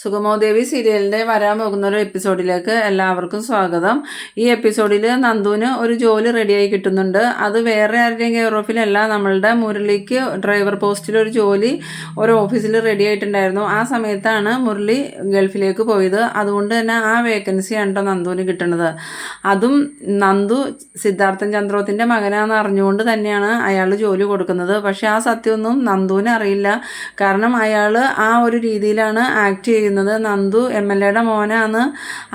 സുഗമോദേവി സീരിയലിന്റെ വരാൻ പോകുന്ന ഒരു എപ്പിസോഡിലേക്ക് എല്ലാവർക്കും സ്വാഗതം. ഈ എപ്പിസോഡിൽ നന്ദുവിന് ഒരു ജോലി റെഡിയായി കിട്ടുന്നുണ്ട്. അത് വേറെ ആരുടെയും കെയർ ഓഫിലല്ല നമ്മളുടെ മുരളിക്ക് ഡ്രൈവർ പോസ്റ്റിൽ ഒരു ജോലി ഒരു ഓഫീസിൽ റെഡി ആയിട്ടുണ്ടായിരുന്നു. ആ സമയത്താണ് മുരളി ഗൾഫിലേക്ക് പോയത്. അതുകൊണ്ട് തന്നെ ആ വേക്കൻസിയാണ് കേട്ടോ നന്ദുവിന് കിട്ടുന്നത്. അതും നന്ദു സിദ്ധാർത്ഥൻ ചന്ദ്രോത്തിന്റെ മകനാണെന്ന് അറിഞ്ഞുകൊണ്ട് തന്നെയാണ് അയാൾ ജോലി കൊടുക്കുന്നത്. പക്ഷേ ആ സത്യമൊന്നും നന്ദുവിന് അറിയില്ല. കാരണം അയാൾ ആ ഒരു രീതിയിലാണ് ആക്ട് ചെയ്യുന്നത് നന്ദു എം എൽ എയുടെ മോനാന്ന്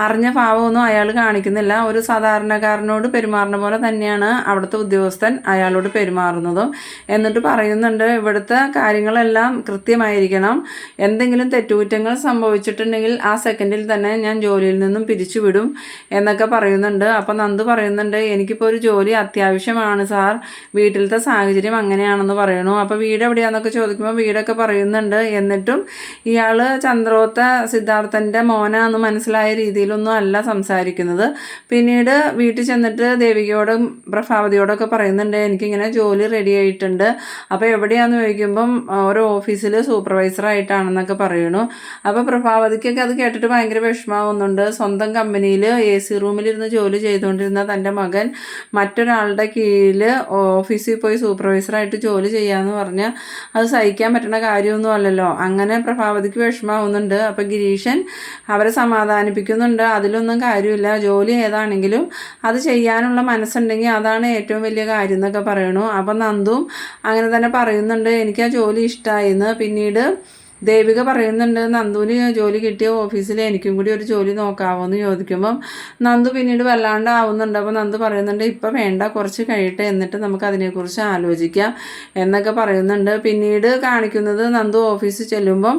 അറിഞ്ഞ ഭാവമൊന്നും അയാൾ കാണിക്കുന്നില്ല. ഒരു സാധാരണക്കാരനോട് പെരുമാറുന്ന പോലെ തന്നെയാണ് അവിടുത്തെ ഉദ്യോഗസ്ഥൻ അയാളോട് പെരുമാറുന്നതും. എന്നിട്ട് പറയുന്നുണ്ട് ഇവിടുത്തെ കാര്യങ്ങളെല്ലാം കൃത്യമായിരിക്കണം. എന്തെങ്കിലും തെറ്റുകുറ്റങ്ങൾ സംഭവിച്ചിട്ടുണ്ടെങ്കിൽ ആ സെക്കൻഡിൽ തന്നെ ഞാൻ ജോലിയിൽ നിന്നും പിരിച്ചുവിടും എന്നൊക്കെ പറയുന്നുണ്ട്. അപ്പം നന്ദു പറയുന്നുണ്ട് എനിക്കിപ്പോൾ ഒരു ജോലി അത്യാവശ്യമാണ് സാർ. വീട്ടിലത്തെ സാഹചര്യം അങ്ങനെയാണെന്ന് പറയണു. അപ്പോൾ വീട് എവിടെയാണെന്നൊക്കെ ചോദിക്കുമ്പോൾ വീടൊക്കെ പറയുന്നുണ്ട്. എന്നിട്ടും ഇയാൾ ചന്ദ്രോത്ത സിദ്ധാർത്ഥന്റെ മോനാന്ന് മനസ്സിലായ രീതിയിലൊന്നും അല്ല സംസാരിക്കുന്നത്. പിന്നീട് വീട്ടിൽ ചെന്നിട്ട് ദേവികയോടും പ്രഭാവതിയോടൊക്കെ പറയുന്നുണ്ട് എനിക്കിങ്ങനെ ജോലി റെഡി ആയിട്ടുണ്ട്. അപ്പോൾ എവിടെയാണെന്ന് ചോദിക്കുമ്പം ഒരു ഓഫീസിൽ സൂപ്പർവൈസറായിട്ടാണെന്നൊക്കെ പറയണു. അപ്പോൾ പ്രഭാവതിക്കൊക്കെ അത് കേട്ടിട്ട് ഭയങ്കര വിഷമാവുന്നുണ്ട്. സ്വന്തം കമ്പനിയിൽ എ സി റൂമിലിരുന്ന് ജോലി ചെയ്തുകൊണ്ടിരുന്ന തന്റെ മകൻ മറ്റൊരാളുടെ കീഴിൽ ഓഫീസിൽ പോയി സൂപ്പർവൈസറായിട്ട് ജോലി ചെയ്യാമെന്ന് പറഞ്ഞാൽ അത് സഹിക്കാൻ പറ്റുന്ന കാര്യമൊന്നും അല്ലല്ലോ. അങ്ങനെ പ്രഭാവതിക്ക് വിഷമാവുന്നുണ്ട്. അപ്പോൾ ഗിരീഷൻ അവരെ സമാധാനിപ്പിക്കുന്നുണ്ട്. അതിലൊന്നും കാര്യമില്ല. ജോലി ഏതാണെങ്കിലും അത് ചെയ്യാനുള്ള മനസ്സുണ്ടെങ്കിൽ അതാണ് ഏറ്റവും വലിയ കാര്യം എന്നൊക്കെ പറയണു. അപ്പം നന്ദും അങ്ങനെ തന്നെ പറയുന്നുണ്ട്. എനിക്ക് ആ ജോലി ഇഷ്ടമായിരുന്നു പിന്നീട് ദേവിക പറയുന്നുണ്ട് നന്ദുവിന് ജോലി കിട്ടിയ ഓഫീസിൽ എനിക്കും കൂടി ഒരു ജോലി നോക്കാവോ എന്ന് ചോദിക്കുമ്പം നന്ദു പിന്നീട് വല്ലാണ്ട് ആവുന്നുണ്ട് അപ്പോൾ നന്ദു പറയുന്നുണ്ട് ഇപ്പം വേണ്ട കുറച്ച് കഴിയട്ടെ എന്നിട്ട് നമുക്ക് അതിനെക്കുറിച്ച് ആലോചിക്കാം എന്നൊക്കെ പറയുന്നുണ്ട്. പിന്നീട് കാണിക്കുന്നത് നന്ദു ഓഫീസിൽ ചെല്ലുമ്പം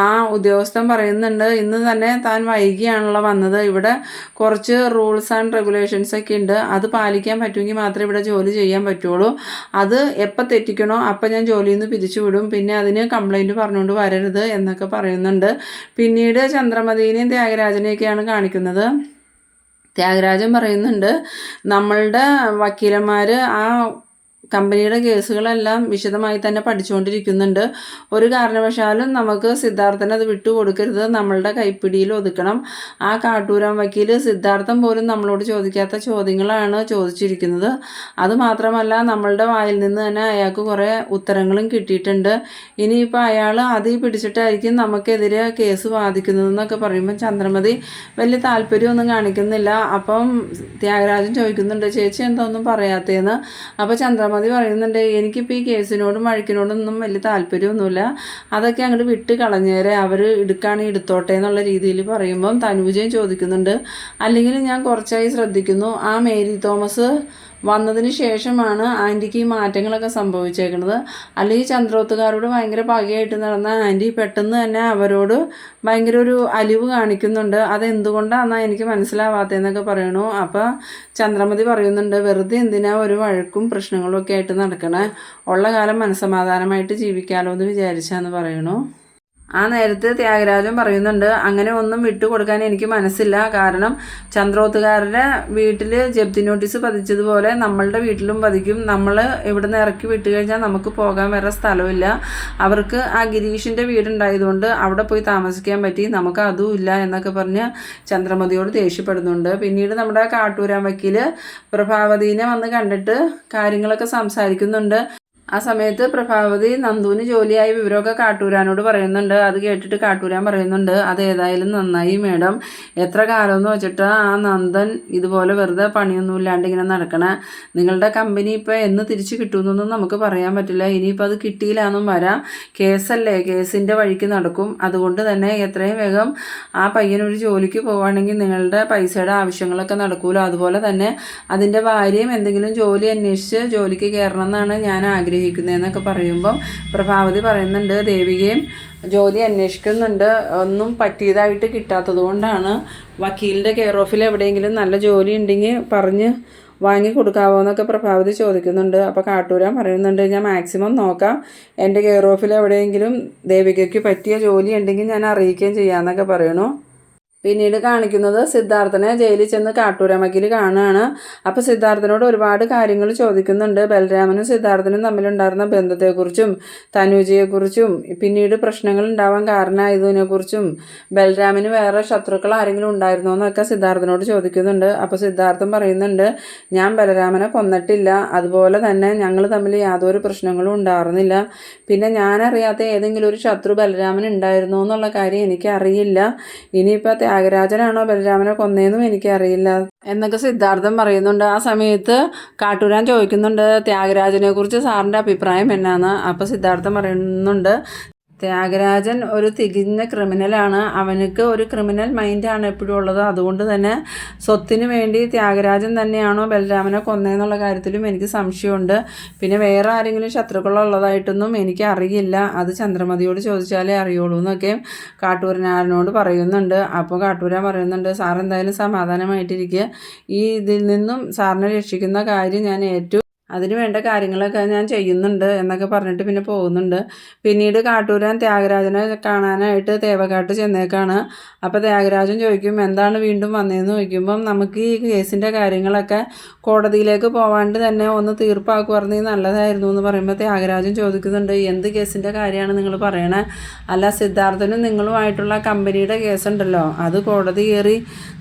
ആ ഉദ്യോഗസ്ഥൻ പറയുന്നുണ്ട് ഇന്ന് തന്നെ താൻ വൈകിയാണല്ലോ വന്നത്. ഇവിടെ കുറച്ച് റൂൾസ് ആൻഡ് റെഗുലേഷൻസ് ഒക്കെ ഉണ്ട്. അത് പാലിക്കാൻ പറ്റുമെങ്കിൽ മാത്രമേ ഇവിടെ ജോലി ചെയ്യാൻ പറ്റുള്ളൂ. അത് എപ്പോൾ തെറ്റിക്കണോ അപ്പം ഞാൻ ജോലിയിൽ നിന്ന് പിരിച്ചുവിടും. പിന്നെ അതിന് കംപ്ലൈന്റ് പറഞ്ഞുകൊണ്ട് വരരുത് എന്നൊക്കെ പറയുന്നുണ്ട്. പിന്നീട് ചന്ദ്രമതിനെയും ത്യാഗരാജനെയൊക്കെയാണ് കാണിക്കുന്നത്. ത്യാഗരാജൻ പറയുന്നുണ്ട് നമ്മളുടെ വക്കീലന്മാർ ആ കമ്പനിയുടെ കേസുകളെല്ലാം വിശദമായി തന്നെ പഠിച്ചുകൊണ്ടിരിക്കുന്നുണ്ട്. ഒരു കാരണവശാലും നമുക്ക് സിദ്ധാർത്ഥന് അത് വിട്ടുകൊടുക്കരുത്. നമ്മളുടെ കൈപ്പിടിയിൽ ഒതുക്കണം. ആ കാട്ടൂരാൻ വക്കീൽ സിദ്ധാർത്ഥം പോലും നമ്മളോട് ചോദിക്കാത്ത ചോദ്യങ്ങളാണ് ചോദിച്ചിരിക്കുന്നത്. അതുമാത്രമല്ല നമ്മളുടെ വായിൽ നിന്ന് തന്നെ അയാൾക്ക് കുറേ ഉത്തരങ്ങളും കിട്ടിയിട്ടുണ്ട്. ഇനിയിപ്പോൾ അയാൾ അതിൽ പിടിച്ചിട്ടായിരിക്കും നമുക്കെതിരെ കേസ് വാദിക്കുന്നതെന്നൊക്കെ പറയുമ്പോൾ ചന്ദ്രമതി വലിയ താല്പര്യമൊന്നും കാണിക്കുന്നില്ല. അപ്പം ത്യാഗരാജൻ ചോദിക്കുന്നുണ്ട് ചേച്ചി എന്താ ഒന്നും പറയാത്തേന്ന്? അപ്പോൾ ചന്ദ്രമതി പറയുന്നുണ്ട് എനിക്കിപ്പോൾ ഈ കേസിനോടും വഴക്കിനോടൊന്നും വലിയ താല്പര്യമൊന്നുമില്ല. അതൊക്കെ അങ്ങോട്ട് വിട്ട് കളഞ്ഞേരെ അവർ എടുക്കുകയാണെങ്കിൽ എടുത്തോട്ടെ എന്നുള്ള രീതിയിൽ പറയുമ്പം തനൂജയും ചോദിക്കുന്നുണ്ട്. അല്ലെങ്കിൽ ഞാൻ കുറച്ചായി ശ്രദ്ധിക്കുന്നു. ആ മേരി തോമസ് വന്നതിന് ശേഷമാണ് ആന്റിക്ക് ഈ മാറ്റങ്ങളൊക്കെ സംഭവിച്ചേക്കുന്നത്. അല്ലെങ്കിൽ ചന്ദ്രോത്തുകാരോട് ഭയങ്കര പകയായിട്ട് നടന്ന ആന്റി പെട്ടെന്ന് തന്നെ അവരോട് ഭയങ്കര ഒരു അലിവ് കാണിക്കുന്നുണ്ട്. അതെന്തുകൊണ്ടാണെന്നാണ് എനിക്ക് മനസ്സിലാവാത്തതെന്നൊക്കെ പറയണു. അപ്പോൾ ചന്ദ്രമതി പറയുന്നുണ്ട് വെറുതെ എന്തിനാ ഒരു വഴക്കും പ്രശ്നങ്ങളും ഒക്കെ ആയിട്ട് നടക്കണേ? ഉള്ള കാലം മനസ്സമാധാനമായിട്ട് ജീവിക്കാമല്ലോ എന്ന് വിചാരിച്ചാന്ന് പറയണു. ആ നേരത്ത് ത്യാഗരാജൻ പറയുന്നുണ്ട് അങ്ങനെ ഒന്നും വിട്ടുകൊടുക്കാൻ എനിക്ക് മനസ്സില്ല. കാരണം ചന്ദ്രോത്തുകാരുടെ വീട്ടിൽ ജപ്തി നോട്ടീസ് പതിച്ചതുപോലെ നമ്മളുടെ വീട്ടിലും പതിക്കും. നമ്മൾ ഇവിടുന്ന് ഇറക്കി വിട്ട് കഴിഞ്ഞാൽ നമുക്ക് പോകാൻ വേറെ സ്ഥലമില്ല. അവർക്ക് ആ ഗിരീഷിന്റെ വീടുണ്ടായതുകൊണ്ട് അവിടെ പോയി താമസിക്കാൻ പറ്റി. നമുക്ക് അതും ഇല്ല എന്നൊക്കെ പറഞ്ഞ് ചന്ദ്രമതിയോട് ദേഷ്യപ്പെടുന്നുണ്ട്. പിന്നീട് നമ്മുടെ കാട്ടൂരാൻ പ്രഭാവതീനെ വന്ന് കണ്ടിട്ട് കാര്യങ്ങളൊക്കെ സംസാരിക്കുന്നുണ്ട്. ആ സമയത്ത് പ്രഭാവതി നന്ദുവിന് ജോലിയായി വിവരമൊക്കെ കാട്ടൂരാനോട് പറയുന്നുണ്ട്. അത് കേട്ടിട്ട് കാട്ടൂരാൻ പറയുന്നുണ്ട്. അത് ഏതായാലും നന്നായി മേഡം. എത്ര കാലം എന്ന് വെച്ചിട്ട് ആ നന്ദൻ ഇതുപോലെ വെറുതെ പണിയൊന്നും ഇല്ലാണ്ട് ഇങ്ങനെ നടക്കണേ? നിങ്ങളുടെ കമ്പനി ഇപ്പോൾ എന്ന് തിരിച്ച് കിട്ടുമെന്നൊന്നും നമുക്ക് പറയാൻ പറ്റില്ല. ഇനിയിപ്പോൾ അത് കിട്ടിയില്ലാന്നും വരാം. കേസല്ലേ? കേസിന്റെ വഴിക്ക് നടക്കും. അതുകൊണ്ട് തന്നെ എത്രയും വേഗം ആ പയ്യനൊരു ജോലിക്ക് പോവുകയാണെങ്കിൽ നിങ്ങളുടെ പൈസയുടെ ആവശ്യങ്ങളൊക്കെ നടക്കുമല്ലോ അതുപോലെ തന്നെ അതിന്റെ ഭാര്യയും എന്തെങ്കിലും ജോലി അന്വേഷിച്ച് ജോലിക്ക് കയറണം എന്നാണ് ഞാൻ ആഗ്രഹിക്കുന്നത്. ആഗ്രഹിക്കുന്നതെന്നൊക്കെ പറയുമ്പം പ്രഭാവതി പറയുന്നുണ്ട് ദേവികയും ജോലി അന്വേഷിക്കുന്നുണ്ട്. ഒന്നും പറ്റിയതായിട്ട് കിട്ടാത്തത് കൊണ്ടാണ് വക്കീലിന്റെ കെയർ ഓഫിൽ എവിടെയെങ്കിലും നല്ല ജോലി ഉണ്ടെങ്കിൽ പറഞ്ഞ് വാങ്ങി കൊടുക്കാവോ എന്നൊക്കെ പ്രഭാവതി ചോദിക്കുന്നുണ്ട്. അപ്പോൾ കാട്ടൂരാൻ പറയുന്നുണ്ട് ഞാൻ മാക്സിമം നോക്കാം. എന്റെ കെയർ ഓഫിൽ എവിടെയെങ്കിലും ദേവികയ്ക്ക് പറ്റിയ ജോലി ഉണ്ടെങ്കിൽ ഞാൻ അറിയിക്കുകയും ചെയ്യാമെന്നൊക്കെ പറയണു പിന്നീട് കാണിക്കുന്നത് സിദ്ധാർത്ഥനെ ജയിലിൽ ചെന്ന് കാട്ടൂരമക്കിൽ കാണുകയാണ്. അപ്പോൾ സിദ്ധാർത്ഥനോട് ഒരുപാട് കാര്യങ്ങൾ ചോദിക്കുന്നുണ്ട്. ബലരാമനും സിദ്ധാർത്ഥനും തമ്മിലുണ്ടായിരുന്ന ബന്ധത്തെക്കുറിച്ചും തനുജയെക്കുറിച്ചും പിന്നീട് പ്രശ്നങ്ങൾ ഉണ്ടാവാൻ കാരണമായതിനെക്കുറിച്ചും ബലരാമന് വേറെ ശത്രുക്കൾ ആരെങ്കിലും ഉണ്ടായിരുന്നോ എന്നൊക്കെ സിദ്ധാർത്ഥനോട് ചോദിക്കുന്നുണ്ട്. അപ്പോൾ സിദ്ധാർത്ഥൻ പറയുന്നുണ്ട് ഞാൻ ബലരാമനെ കൊന്നിട്ടില്ല. അതുപോലെ തന്നെ ഞങ്ങൾ തമ്മിൽ യാതൊരു പ്രശ്നങ്ങളും ഉണ്ടായിരുന്നില്ല. പിന്നെ ഞാനറിയാത്ത ഏതെങ്കിലും ഒരു ശത്രു ബലരാമൻ ഉണ്ടായിരുന്നോ എന്നുള്ള കാര്യം എനിക്കറിയില്ല. ഇനിയിപ്പോൾ ത്യാഗരാജനാണോ ബലരാമനെ കൊന്നേന്നും എനിക്കറിയില്ല. എന്നൊക്കെ സിദ്ധാർത്ഥൻ പറയുന്നുണ്ട്. ആ സമയത്ത് കാട്ടൂരാൻ ചോദിക്കുന്നുണ്ട് ത്യാഗരാജനെ കുറിച്ച് സാറിന്റെ അഭിപ്രായം എന്നാന്ന്. അപ്പോൾ സിദ്ധാർത്ഥൻ പറയുന്നുണ്ട് ത്യാഗരാജൻ ഒരു തികഞ്ഞ ക്രിമിനലാണ്. അവനക്ക് ഒരു ക്രിമിനൽ മൈൻഡാണ് എപ്പോഴും ഉള്ളത്. അതുകൊണ്ട് തന്നെ സ്വത്തിന് വേണ്ടി ത്യാഗരാജൻ തന്നെയാണോ ബലരാമനെ കൊന്നതെന്നുള്ള കാര്യത്തിലും എനിക്ക് സംശയമുണ്ട്. പിന്നെ വേറെ ആരെങ്കിലും ശത്രുക്കളുള്ളതായിട്ടൊന്നും എനിക്ക് അറിയില്ല. അത് ചന്ദ്രമതിയോട് ചോദിച്ചാലേ അറിയുള്ളൂ എന്നൊക്കെ കാട്ടൂരനാരനോട് പറയുന്നുണ്ട്. അപ്പോൾ കാട്ടൂരാൻ പറയുന്നുണ്ട് സാർ എന്തായാലും സമാധാനമായിട്ടിരിക്കുക ഈ ഇതിൽ നിന്നും സാറിനെ രക്ഷിക്കുന്ന കാര്യം ഞാൻ ഏറ്റവും അതിന് വേണ്ട കാര്യങ്ങളൊക്കെ ഞാൻ ചെയ്യുന്നുണ്ട് എന്നൊക്കെ പറഞ്ഞിട്ട് പിന്നെ പോകുന്നുണ്ട്. പിന്നീട് കാട്ടൂരാൻ ത്യാഗരാജനെ കാണാനായിട്ട് തേവകാട്ട് ചെന്നേക്കാണ്. അപ്പോൾ ത്യാഗരാജൻ ചോദിക്കും എന്താണ് വീണ്ടും വന്നതെന്ന് ചോദിക്കുമ്പം നമുക്ക് ഈ കേസിന്റെ കാര്യങ്ങളൊക്കെ കോടതിയിലേക്ക് പോവാണ്ട് തന്നെ ഒന്ന് തീർപ്പാക്കുവായിരുന്നെങ്കിൽ നല്ലതായിരുന്നു എന്ന് പറയുമ്പോൾ ത്യാഗരാജൻ ചോദിക്കുന്നുണ്ട് എന്ത് കേസിന്റെ കാര്യമാണ് നിങ്ങൾ പറയണേ? അല്ല സിദ്ധാർത്ഥനും നിങ്ങളുമായിട്ടുള്ള കമ്പനിയുടെ കേസുണ്ടല്ലോ. അത് കോടതി കയറി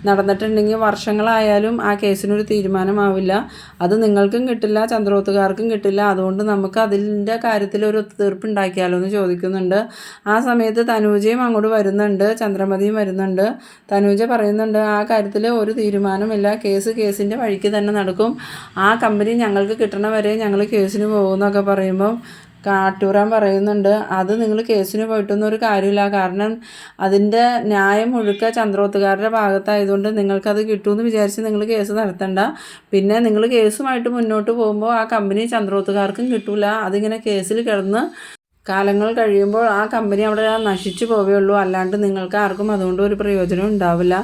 നടന്നിട്ടുണ്ടെങ്കിൽ വർഷങ്ങളായാലും ആ കേസിനൊരു തീരുമാനമാവില്ല. അത് നിങ്ങൾക്കും കിട്ടില്ല ചന്ദ്രോത്തുകാർക്കും കിട്ടില്ല. അതുകൊണ്ട് നമുക്ക് അതിന്റെ കാര്യത്തിൽ ഒരു ഒത്തുതീർപ്പ് ഉണ്ടാക്കിയാലോ എന്ന് ചോദിക്കുന്നുണ്ട്. ആ സമയത്ത് തനൂജയും അങ്ങോട്ട് വരുന്നുണ്ട്. ചന്ദ്രമതിയും വരുന്നുണ്ട്. തനൂജ പറയുന്നുണ്ട് ആ കാര്യത്തിൽ ഒരു തീരുമാനമില്ല. കേസ് കേസിന്റെ വഴിക്ക് തന്നെ നടക്കും. ആ കമ്പനി ഞങ്ങൾക്ക് കിട്ടണ വരെ ഞങ്ങൾ കേസിന് പോകുമെന്നൊക്കെ പറയുമ്പം കാട്ടൂരാൻ പറയുന്നുണ്ട്. അത് നിങ്ങൾ കേസിന് പോയിട്ടൊന്നും ഒരു കാര്യമില്ല. കാരണം അതിന്റെ ന്യായം മുഴുക്ക ചന്ദ്രോത്തുകാരുടെ ഭാഗത്തായതുകൊണ്ട് നിങ്ങൾക്കത് കിട്ടുമെന്ന് വിചാരിച്ച് നിങ്ങൾ കേസ് നടത്തണ്ട. പിന്നെ നിങ്ങൾ കേസുമായിട്ട് മുന്നോട്ട് പോകുമ്പോൾ ആ കമ്പനി ചന്ദ്രോത്തുകാർക്കും കിട്ടില്ല അതിങ്ങനെ കേസിൽ കിടന്ന് കാലങ്ങൾ കഴിയുമ്പോൾ ആ കമ്പനി അവിടെ നശിച്ചു പോവുകയുള്ളൂ. അല്ലാണ്ട് നിങ്ങൾക്ക് ആർക്കും അതുകൊണ്ട് ഒരു പ്രയോജനം ഉണ്ടാവില്ല.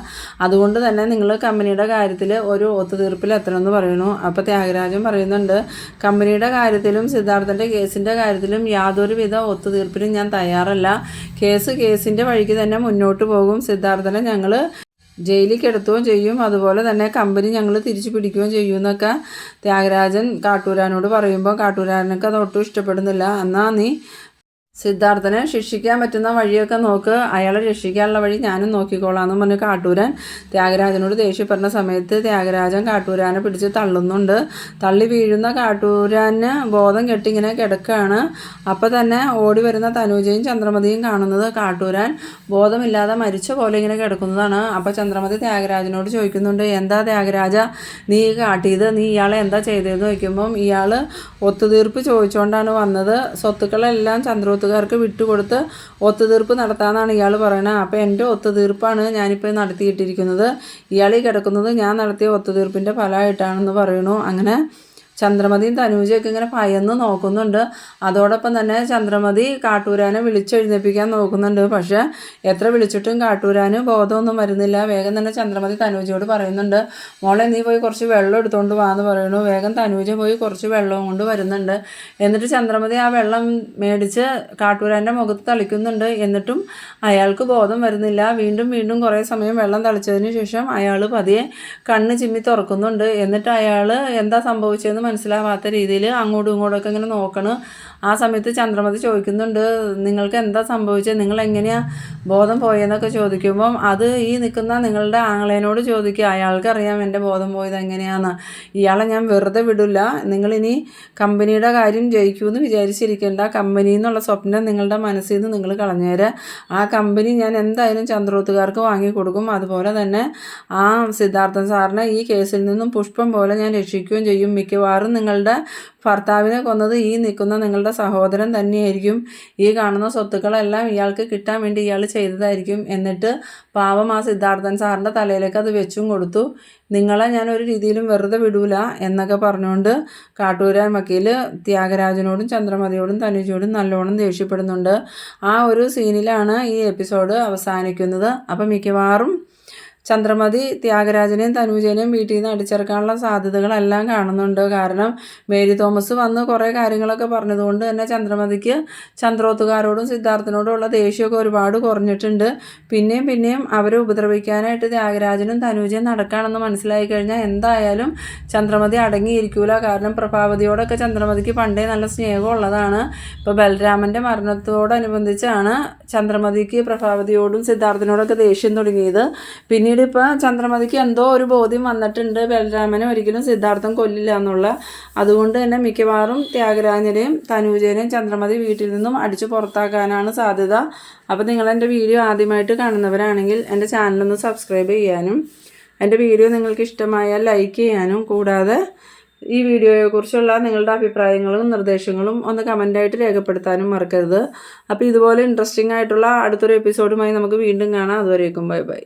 അതുകൊണ്ട് തന്നെ നിങ്ങൾ കമ്പനിയുടെ കാര്യത്തിൽ ഒരു ഒത്തുതീർപ്പിൽ എത്തണമെന്ന് പറയുന്നു. അപ്പോൾ ത്യാഗരാജൻ പറയുന്നുണ്ട് കമ്പനിയുടെ കാര്യത്തിലും സിദ്ധാർത്ഥന്റെ കേസിന്റെ കാര്യത്തിലും യാതൊരുവിധ ഒത്തുതീർപ്പിനും ഞാൻ തയ്യാറല്ല. കേസ് കേസിന്റെ വഴിക്ക് തന്നെ മുന്നോട്ട് പോകും. സിദ്ധാർത്ഥനെ ഞങ്ങൾ ജയിലിൽ കിടത്തുകയും ചെയ്യും. അതുപോലെ തന്നെ കമ്പനി ഞങ്ങൾ തിരിച്ചു പിടിക്കുകയും ചെയ്യും എന്നൊക്കെ ത്യാഗരാജൻ കാട്ടൂരാനോട് പറയുമ്പോൾ കാട്ടൂരാനൊക്കെ അത് ഒട്ടും ഇഷ്ടപ്പെടുന്നില്ല. എന്നാൽ നീ സിദ്ധാർത്ഥനെ ശിക്ഷിക്കാൻ പറ്റുന്ന വഴിയൊക്കെ നോക്ക്. അയാളെ രക്ഷിക്കാനുള്ള വഴി ഞാനും നോക്കിക്കോളാം എന്ന് പറഞ്ഞ് കാട്ടൂരാൻ ത്യാഗരാജനോട് ദേഷ്യപ്പെടുന്ന സമയത്ത് ത്യാഗരാജൻ കാട്ടൂരാനെ പിടിച്ച് തള്ളുന്നുണ്ട്. തള്ളി വീഴുന്ന കാട്ടൂരാന് ബോധം കെട്ടിങ്ങനെ കിടക്കുകയാണ് അപ്പോൾ തന്നെ ഓടി വരുന്ന തനൂജയും ചന്ദ്രമതിയും കാണുന്നത് കാട്ടൂരാൻ ബോധമില്ലാതെ മരിച്ച പോലെ ഇങ്ങനെ കിടക്കുന്നതാണ്. അപ്പോൾ ചന്ദ്രമതി ത്യാഗരാജനോട് ചോദിക്കുന്നുണ്ട് എന്താ ത്യാഗരാജ നീ കാട്ടിയത്? നീ ഇയാളെ എന്താ ചെയ്തതെന്ന് ചോദിക്കുമ്പം ഇയാൾ ഒത്തുതീർപ്പ് ചോദിച്ചുകൊണ്ടാണ് വന്നത്. സ്വത്തുക്കളെല്ലാം ചന്ദ്രോത്ത് കൂട്ടുകാർക്ക് വിട്ടുകൊടുത്ത് ഒത്തുതീർപ്പ് നടത്താമെന്നാണ് ഇയാൾ പറയുന്നത്. അപ്പോൾ എന്റെ ഒത്തുതീർപ്പാണ് ഞാനിപ്പോൾ നടത്തിയിട്ടിരിക്കുന്നത്. ഇയാൾ കിടക്കുന്നത് ഞാൻ നടത്തിയ ഒത്തുതീർപ്പിന്റെ ഫലമായിട്ടാണെന്ന് പറയണു അങ്ങനെ ചന്ദ്രമതിയും തനൂജയൊക്കെ ഇങ്ങനെ ഭയന്ന് നോക്കുന്നുണ്ട്. അതോടൊപ്പം തന്നെ ചന്ദ്രമതി കാട്ടൂരാനെ വിളിച്ചെഴുന്നേപ്പിക്കാൻ നോക്കുന്നുണ്ട്. പക്ഷേ എത്ര വിളിച്ചിട്ടും കാട്ടൂരാന് ബോധമൊന്നും വരുന്നില്ല. വേഗം തന്നെ ചന്ദ്രമതി തനൂജയോട് പറയുന്നുണ്ട് മോളെ നീ പോയി കുറച്ച് വെള്ളം എടുത്തുകൊണ്ട് വാ എന്ന് പറയുന്നു. വേഗം തനൂജ പോയി കുറച്ച് വെള്ളവും കൊണ്ട് വരുന്നുണ്ട്. എന്നിട്ട് ചന്ദ്രമതി ആ വെള്ളം മേടിച്ച് കാട്ടൂരാന്റെ മുഖത്ത് തളിക്കുന്നുണ്ട്. എന്നിട്ടും അയാൾക്ക് ബോധം വരുന്നില്ല. വീണ്ടും വീണ്ടും കുറേ സമയം വെള്ളം തളിച്ചതിന് ശേഷം അയാൾ പതിയെ കണ്ണ് ചിമ്മി തുറക്കുന്നുണ്ട്. എന്നിട്ട് അയാൾ എന്താ സംഭവിച്ചതെന്ന് മനസ്സിലാവാത്ത രീതിയിൽ അങ്ങോട്ടും ഇങ്ങോട്ടൊക്കെ ഇങ്ങനെ നോക്കണം. ആ സമയത്ത് ചന്ദ്രമതി ചോദിക്കുന്നുണ്ട് നിങ്ങൾക്ക് എന്താ സംഭവിച്ചത് നിങ്ങൾ എങ്ങനെയാണ് ബോധം പോയെന്നൊക്കെ ചോദിക്കുമ്പം അത് ഈ നിൽക്കുന്ന നിങ്ങളുടെ ആങ്ങളേനോട് ചോദിക്കുക അയാൾക്കറിയാം എന്റെ ബോധം പോയത് എങ്ങനെയാണെന്ന് ഇയാളെ ഞാൻ വെറുതെ വിടില്ല. നിങ്ങളിനി കമ്പനിയുടെ കാര്യം ജയിക്കുമെന്ന് വിചാരിച്ചിരിക്കേണ്ട. കമ്പനി എന്നുള്ള സ്വപ്നം നിങ്ങളുടെ മനസ്സിൽ നിന്ന് നിങ്ങൾ കളഞ്ഞേരെ. ആ കമ്പനി ഞാൻ എന്തായാലും ചന്ദ്രോത്തുകാർക്ക് വാങ്ങിക്കൊടുക്കും അതുപോലെ തന്നെ ആ സിദ്ധാർത്ഥൻ സാറിനെ ഈ കേസിൽ നിന്നും പുഷ്പം പോലെ ഞാൻ രക്ഷിക്കുകയും ചെയ്യും. മിക്കവാറും നിങ്ങളുടെ ഭർത്താവിനെ കൊന്നത് ഈ നിൽക്കുന്ന നിങ്ങളുടെ സഹോദരൻ തന്നെയായിരിക്കും. ഈ കാണുന്ന സ്വത്തുക്കളെല്ലാം ഇയാൾക്ക് കിട്ടാൻ വേണ്ടി ഇയാൾ ചെയ്തതായിരിക്കും. എന്നിട്ട് പാവം ആ സിദ്ധാർത്ഥൻ സാറിന്റെ തലയിലേക്ക് അത് വെച്ചും കൊടുത്തു. നിങ്ങളെ ഞാൻ ഒരു രീതിയിലും വെറുതെ വിടൂല എന്നൊക്കെ പറഞ്ഞുകൊണ്ട് കാട്ടൂരാൻ വക്കീൽ ത്യാഗരാജനോടും ചന്ദ്രമതിയോടും തനുജോടും നല്ലോണം ദേഷ്യപ്പെടുന്നുണ്ട്. ആ ഒരു സീനിലാണ് ഈ എപ്പിസോഡ് അവസാനിക്കുന്നത്. അപ്പം മിക്കവാറും ചന്ദ്രമതി ത്യാഗരാജനെയും തനൂജനെയും വീട്ടിൽ നിന്ന് അടിച്ചിറക്കാനുള്ള സാധ്യതകളെല്ലാം കാണുന്നുണ്ട്. കാരണം മേരി തോമസ് വന്ന് കുറേ കാര്യങ്ങളൊക്കെ പറഞ്ഞതുകൊണ്ട് തന്നെ ചന്ദ്രമതിക്ക് ചന്ദ്രോത്തുകാരോടും സിദ്ധാർത്ഥിനോടും ഉള്ള ദേഷ്യമൊക്കെ ഒരുപാട് കുറഞ്ഞിട്ടുണ്ട്. പിന്നെയും പിന്നെയും അവരെ ഉപദ്രവിക്കാനായിട്ട് ത്യാഗരാജനും തനൂജയും നടക്കുകയാണെന്ന് മനസ്സിലായി കഴിഞ്ഞാൽ എന്തായാലും ചന്ദ്രമതി അടങ്ങിയിരിക്കൂല. കാരണം പ്രഭാവതിയോടൊക്കെ ചന്ദ്രമതിക്ക് പണ്ടേ നല്ല സ്നേഹമുള്ളതാണ് ഇപ്പോൾ ബലരാമന്റെ മരണത്തോടനുബന്ധിച്ചാണ് ചന്ദ്രമതിക്ക് പ്രഭാവതിയോടും സിദ്ധാർത്ഥിനോടൊക്കെ ദേഷ്യം തുടങ്ങിയത്. പിന്നീട് ഇപ്പോൾ ചന്ദ്രമതിക്ക് എന്തോ ഒരു ബോധ്യം വന്നിട്ടുണ്ട്. ബലരാമനെ ഒരിക്കലും സിദ്ധാർത്ഥം കൊല്ലില്ല എന്നുള്ള. അതുകൊണ്ട് തന്നെ മിക്കവാറും ത്യാഗരാജനെയും തനൂജനെയും ചന്ദ്രമതി വീട്ടിൽ നിന്നും അടിച്ചു പുറത്താക്കാനാണ് സാധ്യത. അപ്പോൾ നിങ്ങൾ എന്റെ വീഡിയോ ആദ്യമായിട്ട് കാണുന്നവരാണെങ്കിൽ എന്റെ ചാനലൊന്ന് സബ്സ്ക്രൈബ് ചെയ്യാനും എന്റെ വീഡിയോ നിങ്ങൾക്ക് ഇഷ്ടമായാൽ ലൈക്ക് ചെയ്യാനും കൂടാതെ ഈ വീഡിയോയെക്കുറിച്ചുള്ള നിങ്ങളുടെ അഭിപ്രായങ്ങളും നിർദ്ദേശങ്ങളും ഒന്ന് കമന്റായിട്ട് രേഖപ്പെടുത്താനും മറക്കരുത്. അപ്പോൾ ഇതുപോലെ ഇൻട്രസ്റ്റിംഗ് ആയിട്ടുള്ള അടുത്തൊരു എപ്പിസോഡുമായി നമുക്ക് വീണ്ടും കാണാം. അതുവരേക്കും ബൈ ബൈ